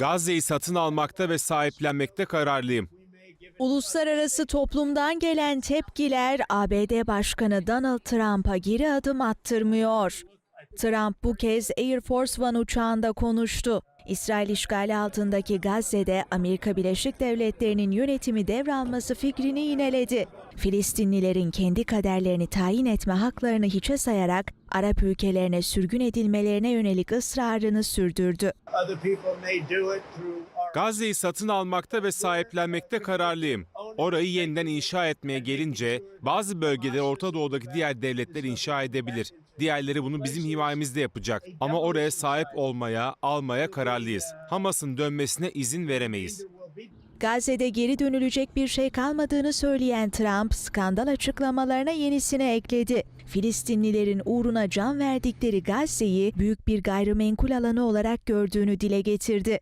Gazze'yi satın almakta ve sahiplenmekte kararlıyım. Uluslararası toplumdan gelen tepkiler ABD Başkanı Donald Trump'a geri adım attırmıyor. Trump bu kez Air Force One uçağında konuştu. İsrail işgali altındaki Gazze'de Amerika Birleşik Devletleri'nin yönetimi devralması fikrini yineledi. Filistinlilerin kendi kaderlerini tayin etme haklarını hiçe sayarak Arap ülkelerine sürgün edilmelerine yönelik ısrarını sürdürdü. Gazze'yi satın almakta ve sahiplenmekte kararlıyım. Orayı yeniden inşa etmeye gelince bazı bölgeleri Orta Doğu'daki diğer devletler inşa edebilir. Diğerleri bunu bizim himayemizde yapacak. Ama oraya sahip olmaya, almaya kararlıyız. Hamas'ın dönmesine izin veremeyiz. Gazze'de geri dönülecek bir şey kalmadığını söyleyen Trump, skandal açıklamalarına yenisini ekledi. Filistinlilerin uğruna can verdikleri Gazze'yi büyük bir gayrimenkul alanı olarak gördüğünü dile getirdi.